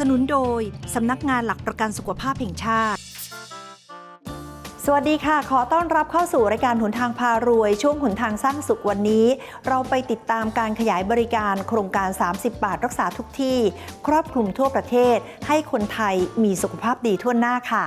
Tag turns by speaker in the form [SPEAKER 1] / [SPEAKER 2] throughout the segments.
[SPEAKER 1] สนุนโดย สำนักงานหลักประกันสุขภาพแห่งชาติ
[SPEAKER 2] สวัสดีค่ะ ขอต้อนรับเข้าสู่รายการหนทางพารวย ช่วงหนทางสร้างสุขวันนี้ เราไปติดตามการขยายบริการโครงการ 30 บาทรักษาทุกที่ ครอบคลุมทั่วประเทศ ให้คนไทยมีสุขภาพดีทั่วหน้าค่ะ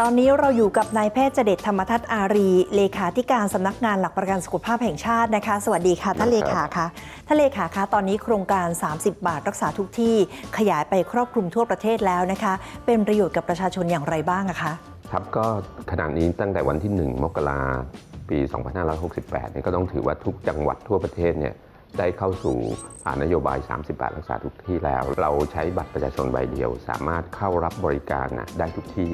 [SPEAKER 2] ตอนนี้เราอยู่กับนายแพทย์เจเดชธรรมทัศน์อารี เลขาธิการสำนักงานหลักประกันสุขภาพแห่งชาตินะคะ สวัสดีค่ะท่านเลขาคะท่านเลขาคะตอนนี้โครงการ 30 บาทรักษาทุกที่ขยายไปครอบคลุมทั่วประเทศแล้วนะคะ เป็นประโยชน์กับประชาชนอย่างไรบ้างอะคะ
[SPEAKER 3] ครับก็ขณะนี้ตั้งแต่วันที่ 1 มกราปี 2568เนี่ยก็ต้องถือว่าทุกจังหวัดทั่วประเทศเนี่ย ได้เข้าสู่นโยบาย 30 บาทรักษาทุกที่แล้ว เราใช้บัตรประชาชนใบเดียว สามารถเข้ารับบริการนะได้ทุกที่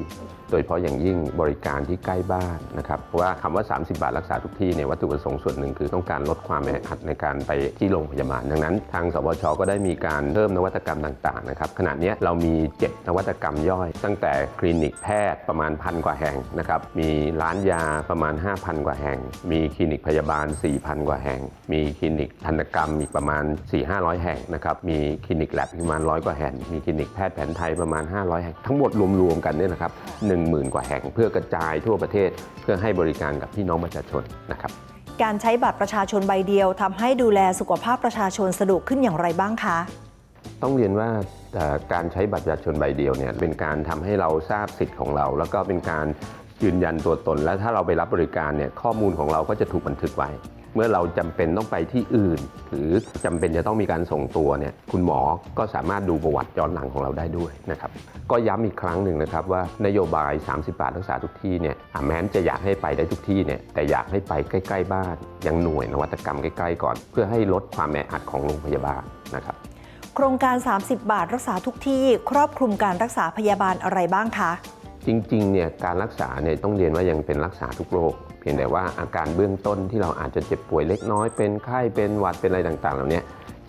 [SPEAKER 3] โดยเฉพาะอย่างยิ่งบริการที่ใกล้บ้านนะครับเพราะว่าคำว่า 30 บาทรักษาทุกที่เนี่ยวัตถุประสงค์ส่วนหนึ่งคือต้องการลดความแออัดในการไปที่โรงพยาบาล ดังนั้น ทางสวชก็ได้มีการเพิ่มนวัตกรรมต่างๆนะครับขณะนี้เรามี 7 นวัตกรรมย่อย ตั้งแต่คลินิกแพทย์ประมาณพันกว่าแห่งนะครับมีร้านยาประมาณ 5,000 กว่าแห่ง มีคลินิกพยาบาล 4,000 กว่าแห่ง มีคลินิกทันตกรรมอีกประมาณ 4-500 แห่งนะครับ มีคลินิกแลบอีกประมาณร้อยกว่าแห่ง มีคลินิกแพทย์แผนไทยประมาณ 500 แห่ง ทั้งหมดรวมๆกันเนี่ยนะครับ10,000 กว่าแห่งเพื่อกระจายทั่วประเทศ เพื่อให้บริการกับพี่น้องประชาชนนะครับ
[SPEAKER 2] การใช้บัตรประชาชนใบเดียวทำให้ดูแลสุขภาพประชาชนสะดวกขึ้นอย่างไรบ้างคะ
[SPEAKER 3] ต้องเรียนว่าเอ่อการใช้บัตรประชาชนใบเดียวเนี่ยเป็นการทำให้เราทราบสิทธิ์ของเรา แล้วก็เป็นการยืนยันตัวตน และถ้าเราไปรับบริการเนี่ยข้อมูลของเราก็จะถูกบันทึกไว้ เมื่อเราจำเป็นต้องไปที่อื่น หรือจำเป็นจะต้องมีการส่งตัวเนี่ยคุณหมอก็สามารถดูประวัติย้อนหลังของเราได้ด้วยนะครับก็ย้ำอีกครั้งหนึ่งนะครับว่านโยบาย 30 บาทรักษาทุกที่เนี่ยอะแม้นจะอยากให้ไปได้ทุกที่เนี่ยแต่อยากให้ไปใกล้ ๆ บ้านยังหน่วยนวัตกรรมใกล้ๆก่อน เพื่อให้ลดความแออัดของโรงพยาบาลนะครับ
[SPEAKER 2] โครงการ 30 บาทรักษาทุกที่ครอบคลุมการรักษาพยาบาลอะไรบ้างคะ
[SPEAKER 3] จริงๆเนี่ยการรักษาเนี่ยต้องเรียนว่ายังเป็นรักษาทุกโรค เพียงแต่ว่าอาการเบื้องต้นที่เราอาจจะเจ็บป่วยเล็กน้อย เป็นไข้เป็นหวัดเป็นอะไรต่างๆ เหล่านี้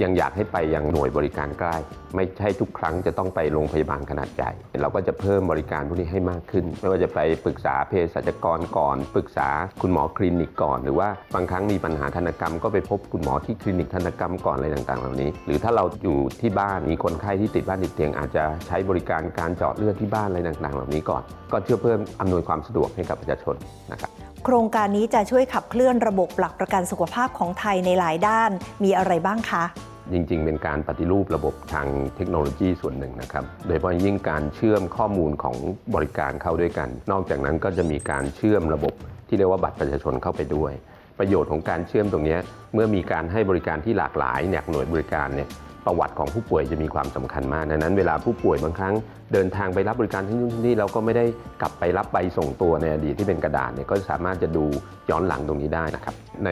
[SPEAKER 3] ยังอยากให้ไปยังหน่วยบริการใกล้ ไม่ใช่ทุกครั้งจะต้องไปโรงพยาบาลขนาดใหญ่ เราก็จะเพิ่มบริการพวกนี้ให้มากขึ้น ไม่ว่าจะไปปรึกษาเภสัชกรก่อน ปรึกษาคุณหมอคลินิกก่อน หรือว่าบางครั้งมีปัญหาทันกรรม ก็ไปพบคุณหมอที่คลินิกทันกรรมก่อนอะไรต่างๆ เหล่านี้ หรือถ้าเราอยู่ที่บ้านมีคนไข้ที่ติดบ้านติดเตียง อาจจะใช้บริการการเจาะเลือดที่บ้านอะไรต่างๆ เหล่านี้ก่อน ก็เพื่อเพิ่มอำนวยความสะดวกให้กับประชาชนนะครับ
[SPEAKER 2] โครงการนี้จะช่วยขับเคลื่อนระบบหลักประกันสุขภาพของไทยในหลายด้าน มีอะไรบ้างคะ
[SPEAKER 3] จริงๆ เป็นการปฏิรูประบบทางเทคโนโลยีส่วนหนึ่งนะครับ โดยเฉพาะยิ่งการเชื่อมข้อมูลของบริการเข้าด้วยกัน นอกจากนั้นก็จะมีการเชื่อมระบบที่เรียกว่าบัตรประชาชนเข้าไปด้วย ประโยชน์ของการเชื่อมตรงนี้เมื่อมีการให้บริการที่หลากหลายเนี่ยหน่วยบริการเนี่ยประวัติของผู้ป่วยจะมีความสำคัญมากดังนั้นเวลาผู้ป่วยบางครั้ง เดินทางไปรับบริการที่นู่นที่นี่เราก็ไม่ได้กลับไปรับใบส่งตัวในอดีตที่เป็นกระดาษเนี่ยก็สามารถจะดูย้อนหลังตรงนี้ได้นะครับใน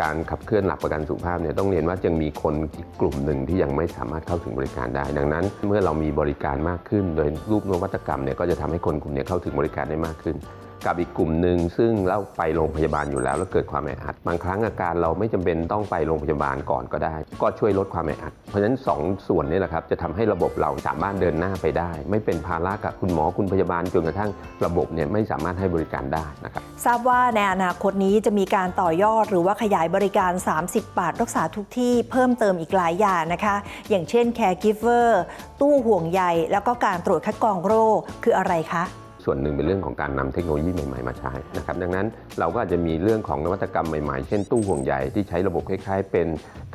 [SPEAKER 3] การขับเคลื่อนหลักประกันสุขภาพเนี่ยต้องเรียนว่ายังมีคนอีกกลุ่มหนึ่งที่ยังไม่สามารถเข้าถึงบริการได้ ดังนั้น เมื่อเรามีบริการมากขึ้น โดยรูปนวัตกรรมเนี่ยก็จะทำให้คนกลุ่มนี้เข้าถึงบริการได้มากขึ้นกับอีกกลุ่มหนึ่งซึ่งเราไปโรงพยาบาลอยู่แล้ว แล้วเกิดความแออัด บางครั้งอาการเราไม่จำเป็นต้องไปโรงพยาบาลก่อนก็ได้ ก็ช่วยลดความแออัด เพราะฉะนั้นสองส่วนนี้แหละครับจะทำให้ระบบเราสามารถเดินหน้าไปได้ ไม่เป็นภาระกับคุณหมอคุณพยาบาลจนกระทั่งระบบเนี่ยไม่สามารถให้บริการได้นะครับ
[SPEAKER 2] ทราบว่าในอนาคตนี้จะมีการต่อยอดหรือว่าขยายบริการ 30 บาทรักษาทุกที่เพิ่มเติมอีกหลายอย่างนะคะ อย่างเช่น caregiver ตู้ห่วงใยแล้วก็การตรวจคัดกรองโรคคืออะไรคะ
[SPEAKER 3] ส่วนหนึ่งเป็นเรื่องของการนำเทคโนโลยีใหม่ๆมาใช้นะครับดังนั้นเราก็อาจจะมีเรื่องของนวัตกรรมใหม่ๆ เช่นตู้ห่วงใยที่ใช้ระบบคล้าย ๆ เป็น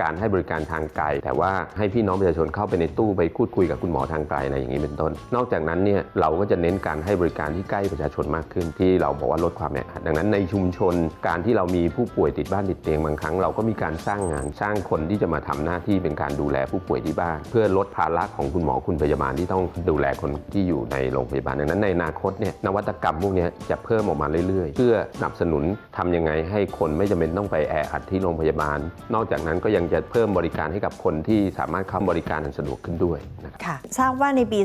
[SPEAKER 3] การให้บริการทางไกล แต่ว่าให้พี่น้องประชาชนเข้าไปในตู้ไปพูดคุยกับคุณหมอทางไกลอะไรอย่างนี้เป็นต้น นอกจากนั้นเนี่ยเราก็จะเน้นการให้บริการที่ใกล้ประชาชนมากขึ้น ที่เราบอกว่าลดความแออัดดังนั้นในชุมชนการที่เรามีผู้ป่วยติดบ้านติดเตียงบางครั้งเราก็มีการสร้างงานสร้างคนที่จะมาทำหน้าที่เป็นการดูแลผู้ป่วยที่บ้าน เพื่อลดภาระของคุณหมอคุณพยาบาลที่ต้องดูแลคนที่อยู่ในโรงพยาบาลดังนั้นในอนาคตเนี่ยนวัตกรรมพวกเนี้ยจะเพิ่มออกมาเรื่อยๆ เพื่อสนับสนุนทำยังไงให้คนไม่จำเป็นต้องไปแออัดที่โรงพยาบาล นอกจากนั้นก็ยังจะเพิ่มบริการให้กับคนที่สามารถเข้าบริการอันสะดวกขึ้นด้วยนะครับ
[SPEAKER 2] ค่ะทราบว่าในปี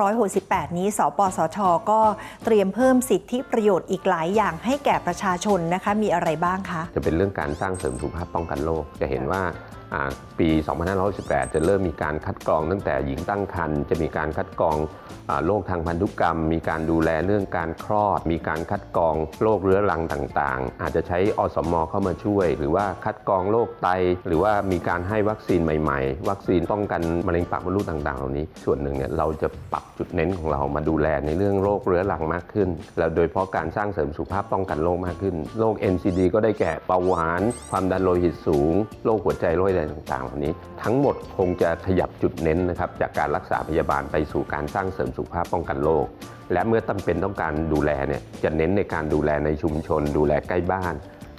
[SPEAKER 2] 2568 นี้ สปสช ก็เตรียมเพิ่มสิทธิประโยชน์อีกหลายอย่างให้แก่ประชาชนนะคะมีอะไรบ้างคะ
[SPEAKER 3] จะเป็นเรื่องการสร้างเสริมสุขภาพป้องกันโรคจะเห็นว่าอ่า ปี 2518 จะเริ่มมีการคัดกรองตั้งแต่หญิงตั้งครรภ์จะมีการคัดกรองอโรคทางพันธุกรรม มีการดูแลเรื่องการคลอด มีการคัดกรองโรคเรื้อรังต่างๆ อาจจะใช้อสมเข้ามาช่วย หรือว่าคัดกรองโรคไต หรือว่ามีการให้วัคซีนใหม่ๆ วัคซีนป้องกันมะเร็งปากมดลูกต่างๆ เหล่านี้ ส่วนหนึ่งเนี่ยเราจะปรับจุดเน้นของเรามาดูแลในเรื่องโรคเรื้อรังมากขึ้น แล้วโดยเฉพาะการสร้างเสริมสุขภาพป้องกันโรคมากขึ้น โรค NCD ก็ได้แก่เบาหวาน ความดันโลหิตสูง โรคหัวใจโรคอะไรต่างๆ เหล่านี้ ทั้งหมดคงจะขยับจุดเน้นนะครับจากการรักษาพยาบาลไปสู่การสร้างเสริมสุขภาพป้องกันโรคและเมื่อจำเป็นต้องการดูแลเนี่ยจะเน้นในการดูแลในชุมชน ดูแลใกล้บ้าน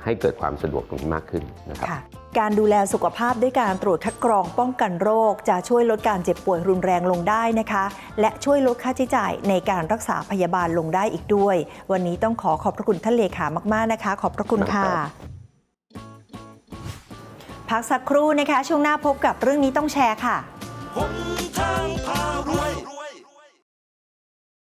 [SPEAKER 3] ให้เกิดความสะดวกตรงนี้มากขึ้นนะครับ
[SPEAKER 2] ค่ะการดูแลสุขภาพด้วยการตรวจคัดกรองป้องกันโรค จะช่วยลดการเจ็บป่วยรุนแรงลงได้นะคะ และช่วยลดค่าใช้จ่ายในการรักษาพยาบาลลงได้อีกด้วย วันนี้ต้องขอขอบพระคุณท่านเลขามาก ๆนะคะ ขอบพระคุณค่ะ
[SPEAKER 3] ครับ
[SPEAKER 2] พักสักครู่นะคะ ช่วงหน้าพบกับเรื่องนี้ต้องแชร์ค่ะ
[SPEAKER 4] ทางพารวย